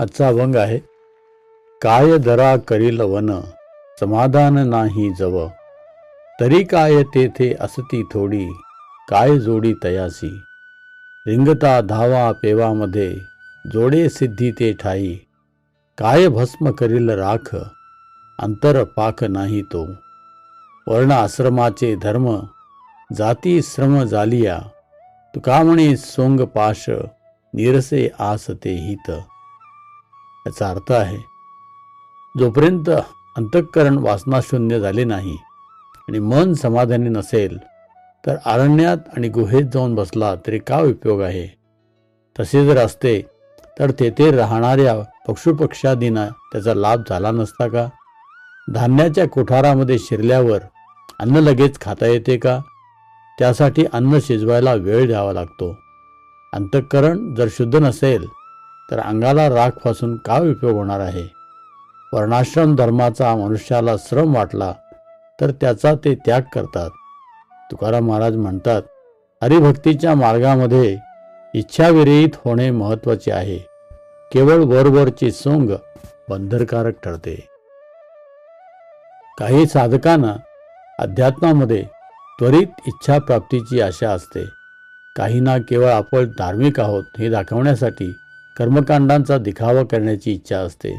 आजचा अभंग आहे काय दरा करील वन समाधान नाही जव. तरी काय तेथे असती थोडी काय जोडी तयासी. रिंगता धावा पेवामध्ये जोडे सिद्धी ते ठाई. काय भस्म करील राख अंतर पाक नाही तो. वर्ण आश्रमाचे धर्म जाती श्रम जालिया. तुकामणे सोंग पाश निरसे आस ते हित. याचा अर्थ आहे जोपर्यंत अंतःकरण वासनाशून्य झाले नाही आणि मन समाधानी नसेल तर अरण्यात आणि गुहेत जाऊन बसला तरी काय उपयोग आहे? तसे जर असते तर तेथे राहणाऱ्या पक्षुपक्षादींना त्याचा लाभ झाला नसता का? धान्याच्या कोठारामध्ये शिरल्यावर अन्न लगेच खाता येते का? त्यासाठी अन्न शिजवायला वेळ द्यावा लागतो. अंतःकरण जर शुद्ध नसेल तर अंगाला राखपासून काय उपयोग होणार आहे? वर्णाश्रम धर्माचा मनुष्याला श्रम वाटला तर त्याचा ते त्याग करतात. तुकाराम महाराज म्हणतात हरिभक्तीच्या मार्गामध्ये इच्छाविरहित होणे महत्त्वाचे आहे. केवळ वरवरची सोंग बंधनकारक ठरते. काही साधकांना अध्यात्मामध्ये त्वरित इच्छा प्राप्तीची आशा असते. काहींना केवळ आपण धार्मिक आहोत हे दाखवण्यासाठी कर्मकांडांचा दिखावा करण्याची इच्छा असते.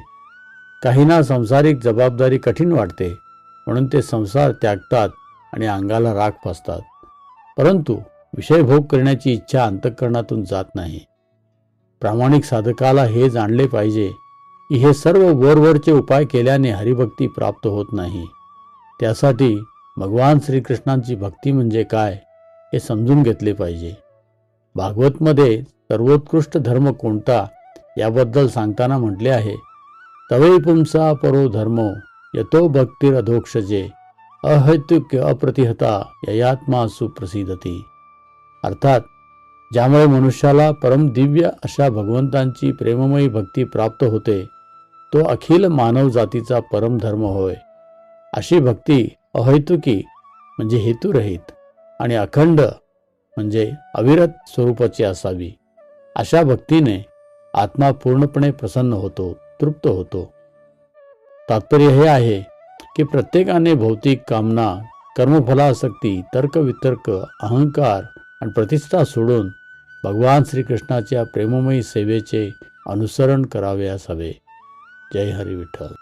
काहींना संसारिक जबाबदारी कठीण वाटते म्हणून ते संसार त्यागतात आणि अंगाला राख फासतात परंतु विषयभोग करण्याची इच्छा अंतःकरणातून जात नाही. प्रामाणिक साधकाला हे जाणले पाहिजे की हे सर्व वरवरचे उपाय केल्याने हरिभक्ती प्राप्त होत नाही. त्यासाठी भगवान श्रीकृष्णांची भक्ती म्हणजे काय हे समजून घेतले पाहिजे. भागवतमध्ये सर्वोत्कृष्ट धर्म कोणता याबद्दल सांगताना म्हटले आहे. तवे पुंसा परो धर्मो यतो भक्तीर अधोक्षजे अहैतुक अप्रतिहता ययात्मा सुप्रसिद्धती अर्थात ज्यामुळे मनुष्याला परमदिव्य अशा भगवंतांची प्रेममयी भक्ती प्राप्त होते तो अखिल मानव जातीचा परमधर्म होय. अशी भक्ती अहैतुकी म्हणजे हेतुरहित आणि अखंड म्हणजे अविरत स्वरूपाची असावी. अशा भक्तीने आत्मा पूर्णपणे प्रसन्न होतो तृप्त होतो. तात्पर्य हे आहे की प्रत्येकाने भौतिक कामना कर्मफलासक्ती तर्कवितर्क अहंकार आणि प्रतिष्ठा सोडून भगवान श्रीकृष्णाच्या प्रेममयी सेवेचे अनुसरण करावयास हवे. जय हरी विठ्ठल